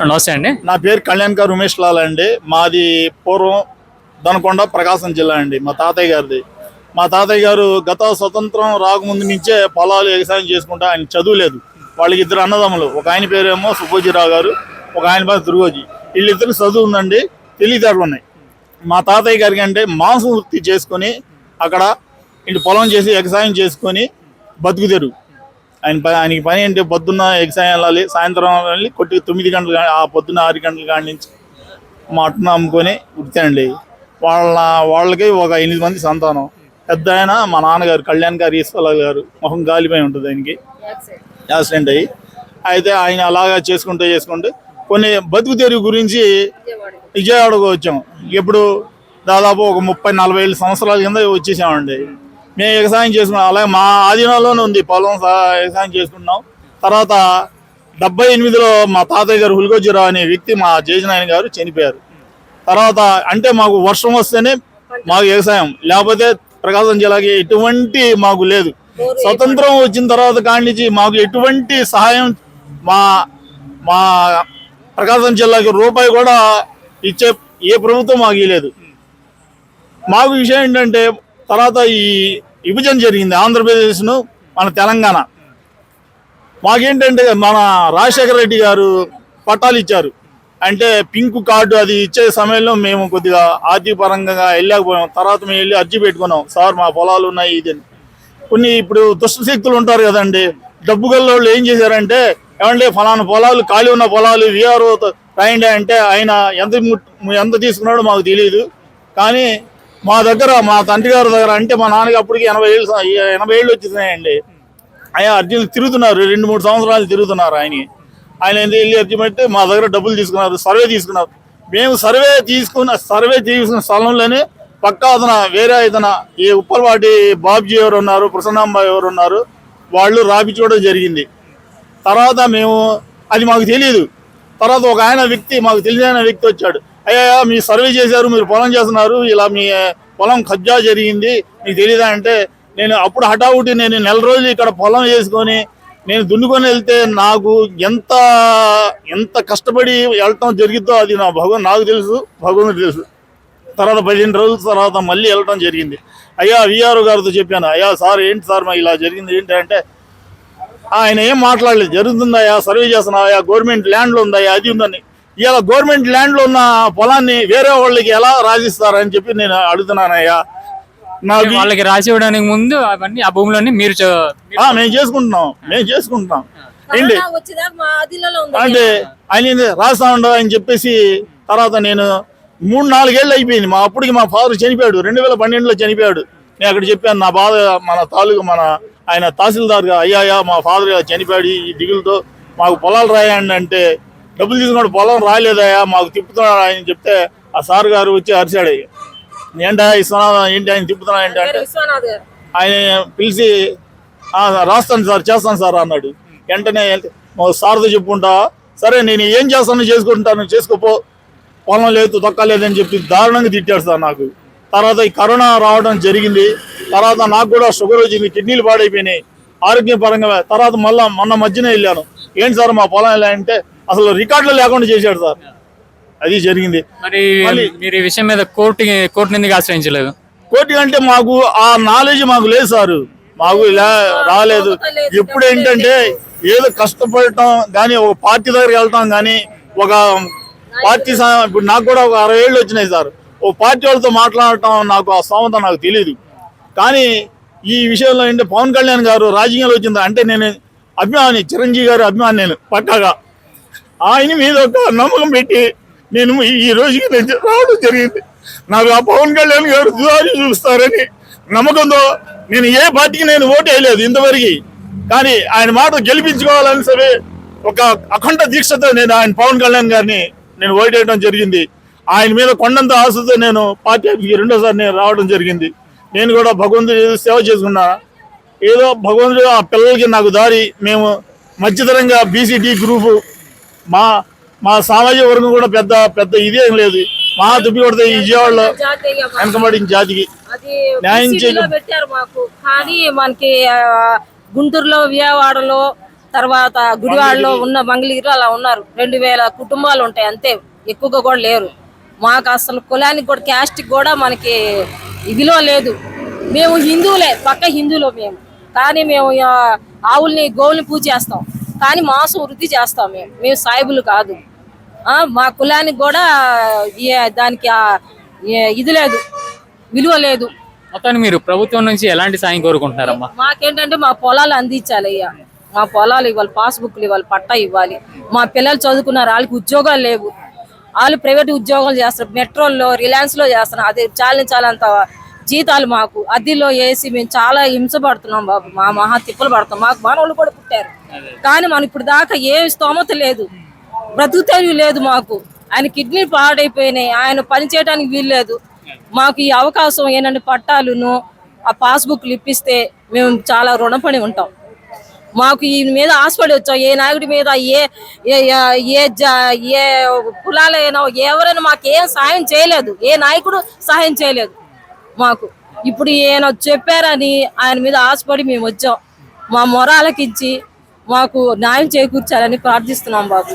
నమస్తే అండి. నా పేరు కళ్యాణ్కర్ ఉమేష్ లాల్ అండి. మాది పూర్వం దనకొండ ప్రకాశం జిల్లా అండి. మా తాతయ్య గారిది. మా తాతయ్య గారు గత స్వతంత్రం రాకముందు నుంచే పొలాలు వ్యవసాయం చేసుకుంటా ఆయన చదువులేదు. వాళ్ళకి ఇద్దరు అన్నదమ్ములు. ఒక ఆయన పేరేమో సుబ్బోజీరావు గారు ఒక ఆయన పేరు దుర్గోజీ. వీళ్ళిద్దరు చదువు ఉందండి. తెలివితేటలు ఉన్నాయి. మా తాతయ్య గారికి అంటే మాంసం వృత్తి చేసుకొని అక్కడ ఇంటి పొలం చేసి వ్యవసాయం చేసుకొని బతుకుతారు. ఆయన ఆయనకి పని ఏంటి? పొద్దున్న ఎగ్జామ్ వెళ్ళాలి సాయంత్రం వెళ్ళి కొట్టి తొమ్మిది గంటలు ఆ పొద్దున్న ఆరు గంటలు కాడి నుంచి మటన్ అమ్ముకొని ఉడితాయండి వాళ్ళ వాళ్ళకి ఒక ఎనిమిది మంది సంతానం. పెద్ద ఆయన మా నాన్నగారు కళ్యాణ్ గారు ఈశ్వరరావు గారు మొహం గాలిపోయి ఉంటుంది ఆయనకి. యాక్సిడెంట్ అయ్యి. అయితే ఆయన అలాగా చేసుకుంటూ చేసుకుంటూ కొన్ని బతుకు తెరువు గురించి విజయవాడకు వచ్చాం. ఇప్పుడు దాదాపు ఒక ముప్పై నలభై ఐదు సంవత్సరాల కింద వచ్చేసామండి. మేము వ్యవసాయం చేసుకున్నాం. అలాగే మా ఆధీనంలోనే ఉంది. పొలం సహా వ్యవసాయం చేసుకున్నాం. తర్వాత డెబ్బై ఎనిమిదిలో మా తాతయ్య గారు హుల్గోజీరావు అనే వ్యక్తి మా జయజనాయన గారు చనిపోయారు. తర్వాత అంటే మాకు వర్షం వస్తేనే మాకు వ్యవసాయం. లేకపోతే ప్రకాశం జిల్లాకి ఎటువంటి మాకు లేదు. స్వతంత్రం వచ్చిన తర్వాత కాడి మాకు ఎటువంటి సహాయం మా మా ప్రకాశం జిల్లాకి రూపాయి కూడా ఇచ్చే ఏ ప్రభుత్వం మాకు ఇవ్వలేదు మాకు విషయం ఏంటంటే తర్వాత ఈ విభజన జరిగింది ఆంధ్రప్రదేశ్ను మన తెలంగాణ. మాకేంటంటే మన రాజశేఖర రెడ్డి గారు పట్టాలు ఇచ్చారు. అంటే పింక్ కార్డు అది ఇచ్చే సమయంలో మేము కొద్దిగా ఆర్థిక పరంగా వెళ్ళలేకపోయాం. తర్వాత మేము వెళ్ళి అర్జీ పెట్టుకున్నాం. సార్ మా పొలాలు ఉన్నాయి ఇది అని. కొన్ని ఇప్పుడు దుష్ట శక్తులు ఉంటారు కదండి. డబ్బు గల్లోళ్ళు ఏం చేశారంటే ఏమంటే ఫలానా పొలాలు ఖాళీ ఉన్న పొలాలు విఆర్ఓ రాయండి అంటే ఆయన ఎంత ము- ఎంత తీసుకున్నాడో మాకు తెలియదు కానీ మా దగ్గర మా తండ్రి గారి దగ్గర అంటే మా నాన్నకి అప్పటికి ఎనభై ఏళ్ళు ఎనభై ఏళ్ళు వచ్చేసినాయండి ఆయన అర్జున్ తిరుగుతున్నారు రెండు మూడు సంవత్సరాలు తిరుగుతున్నారు ఆయన ఆయన ఎందుకు వెళ్ళి అర్జున్ పెట్టి మా దగ్గర డబ్బులు తీసుకున్నారు సర్వే తీసుకున్నారు. మేము సర్వే తీసుకున్న సర్వే తీసుకున్న స్థలంలోనే పక్కా అతన వేరే ఇతన ఈ ఉప్పలవాటి బాబ్జీ ఎవరు ఉన్నారు ప్రసన్నాంబ ఎవరు ఉన్నారు వాళ్ళు రాపించుకోవడం జరిగింది. తర్వాత మేము అది మాకు తెలియదు తర్వాత ఒక ఆయన వ్యక్తి మాకు తెలిసిన వ్యక్తి వచ్చాడు. అయ్యా మీ సర్వే చేశారు మీరు పొలం చేస్తున్నారు ఇలా మీ పొలం కబ్జా జరిగింది మీకు తెలియదా అంటే నేను అప్పుడు హఠావుటి నేను నెల రోజులు ఇక్కడ పొలం వేసుకొని నేను దున్నుకొని వెళ్తే నాకు ఎంత ఎంత కష్టపడి వెళ్ళటం జరిగిద్దో అది నా భగవన్ నాకు తెలుసు భగవంతుడు తెలుసు. తర్వాత పదిహేను రోజుల తర్వాత మళ్ళీ వెళ్ళటం జరిగింది. అయ్యా విఆర్ఓ గారితో చెప్పాను అయ్యా సార్ ఏంటి సార్ మా ఇలా జరిగింది ఏంటి అంటే ఆయన ఏం మాట్లాడలేదు జరుగుతుందయ్యా సర్వే చేస్తున్నాయా గవర్నమెంట్ ల్యాండ్లో ఉందయ్యా అది ఉందని. ఇలా గవర్నమెంట్ ల్యాండ్లో ఉన్న పొలాన్ని వేరే వాళ్ళకి ఎలా రాసిస్తారని చెప్పి నేను అడుగుతున్నానయ్యా. నాకు వాళ్ళకి రాసి ఇవ్వడానికి ముందు అవన్నీ ఆ భూములన్నీ మీరు మేము చేసుకుంటున్నాం మేము చేసుకుంటున్నాం. ఏంటి కరోనా వచ్చేదాకా మా ఆధీనంలో ఉంది? అంటే ఆయన ఏంది రాస్తా ఉండవు అని చెప్పేసి తర్వాత నేను మూడు నాలుగేళ్ళు అయిపోయింది. మా అప్పటికి మా ఫాదర్ చనిపోయాడు రెండు వేల పన్నెండులో చనిపోయాడు. నేను అక్కడ చెప్పాను నా బాధ మన తాలూకు మన ఆయన తహసీల్దార్గా అయ్యాయా మా ఫాదర్ ఇలా చనిపోయాడు ఈ దిగులతో మాకు పొలాలు రాయండి అంటే డబ్బులు తీసుకున్నాడు పొలం రాలేదయ్యా మాకు తిప్పుతున్నాడు ఆయన చెప్తే ఆ సార్ గారు వచ్చి అరిచాడు. ఏంటా ఇస్తున్నా ఏంటి ఆయన తిప్పుతున్నా ఏంటి అంటే ఆయన పిలిచి రాస్తాను సార్ చేస్తాను సార్ అన్నాడు. వెంటనే సార్తో చెప్పుకుంటా సరే నేను ఏం చేస్తాను చేసుకుంటాను చేసుకోపో పొలం లేదు తొక్కలేదని చెప్పి దారుణంగా తిట్టాడు సార్ నాకు. తర్వాత ఈ కరోనా రావడం జరిగింది. తర్వాత నాకు కూడా షుగర్ వచ్చింది కిడ్నీలు పాడైపోయినాయి. ఆరోగ్యపరంగా తర్వాత మళ్ళీ మొన్న మధ్యనే వెళ్ళాను. ఏంటి సార్ మా పొలం ఎలా? అంటే అసలు రికార్డులు లేకుండా చేశాడు సార్. అది జరిగింది. మరి మీరు ఈ విషయం మీద కోర్టు కోర్టుని ఎందుకు ఆశ్రయించలేదు. కోటి అంటే మాకు ఆ నాలెడ్జ్ మాకు లేదు సారు. మాకు ఇలా రాలేదు. ఇప్పుడు ఏంటంటే ఏదో కష్టపడటం కానీ ఒక పార్టీ దగ్గరికి వెళ్తాం కానీ ఒక పార్టీ ఇప్పుడు నాకు కూడా ఒక అరవై ఏళ్ళు వచ్చినాయి సార్. ఓ పార్టీ వాళ్ళతో మాట్లాడటం నాకు ఆ స్తోమత నాకు తెలియదు కానీ ఈ విషయంలో ఏంటంటే పవన్ కళ్యాణ్ గారు రాజకీయాలు వచ్చింది. అంటే నేను అభిమాని చిరంజీవి గారి అభిమాని నేను పక్కాగా. ఆయన మీద ఒక నమ్మకం పెట్టి నేను ఈ- రోజుకి నేను రావడం జరిగింది. నాకు ఆ పవన్ కళ్యాణ్ గారు దుదారి చూస్తారని నమ్మకంతో నేను ఏ పార్టీకి నేను ఓటు వేయలేదు ఇంతవరకు. కానీ ఆయన మాట గెలిపించుకోవాలని సరే ఒక అఖండ దీక్షతో నేను ఆయన పవన్ కళ్యాణ్ గారిని నేను ఓటు వేయడం జరిగింది. ఆయన మీద కొండంత ఆశతో నేను పార్టీ రెండోసారి నేను రావడం జరిగింది. నేను కూడా భగవంతుడి సేవ చేసుకున్నా. ఏదో భగవంతుడు ఆ పిల్లలకి నాకు దారి మేము మధ్యతరంగా బీసీడీ గ్రూపు మా మా సామాజిక వర్గం కూడా పెద్ద పెద్ద ఇదేం లేదు. మా దుబ్బి కొడితే విజయవాడలో వెనకబడిన జాతికి అది న్యాయం. పెట్టారు మాకు. కానీ మనకి గుంటూరులో విజయవాడలో తర్వాత గుడివాడలో ఉన్న మంగళగిరిలో అలా ఉన్నారు. రెండు వేల కుటుంబాలు ఉంటాయి అంతే. ఎక్కువగా కూడా లేరు. మాకు అసలు కులానికి కూడా క్యాస్ట్కి కూడా మనకి ఇదిలో లేదు. మేము హిందువులే పక్క హిందువులు మేము. కానీ మేము ఆవుల్ని గోవుల్ని పూజ చేస్తాం. కానీ మాంసం వృద్ధి చేస్తాం మేము. మేము సాయిబులు కాదు. ఆ, మా కులానికి కూడా ఏ- దానికి ఇది లేదు. విలువ లేదు. మొత్తానికి మీరు ప్రభుత్వం నుంచి ఎలాంటి సాయం కోరుకుంటున్నారమ్మా? మాకేంటంటే మా పొలాలు అందించాలి అయ్యా మా పొలాలు ఇవ్వాలి పాస్బుక్లు ఇవ్వాలి పట్టా ఇవ్వాలి. మా పిల్లలు చదువుకున్నారు వాళ్ళకి ఉద్యోగాలు లేవు. వాళ్ళు ప్రైవేట్ ఉద్యోగాలు చేస్తారు మెట్రోల్లో రిలయన్స్లో చేస్తున్నారు. అది చాలా చాలంత జీతాలు మాకు. అద్దెల్లో వేసి మేము చాలా హింస పడుతున్నాం బాబు. మా మహా తిప్పలు పడుతున్నాం. మాకు మనవాళ్ళు కూడా పుట్టారు. కానీ మనం ఇప్పుడు దాకా ఏ స్తోమత లేదు. బ్రతుకు తెలివి లేదు మాకు. ఆయన కిడ్నీ పాడైపోయినాయి. ఆయన పని చేయడానికి వీలు లేదు. మాకు ఈ అవకాశం ఏంటంటే పట్టాలును ఆ పాస్బుక్లు ఇప్పిస్తే మేము చాలా రుణపడి ఉంటాం. మాకు ఈ మీద ఆశపడి వచ్చాం. ఏ నాయకుడి మీద ఏ ఏ ఏ జా- ఏ కులాలైనా ఎవరైనా మాకు ఏం సాయం చేయలేదు. ఏ నాయకుడు సహాయం చేయలేదు. మాకు. ఇప్పుడు ఈయన చెప్పారని ఆయన మీద ఆశపడి మేము వచ్చాం. మా మొరాలకిచ్చి మాకు న్యాయం చేకూర్చాలని ప్రార్థిస్తున్నాం బాబు.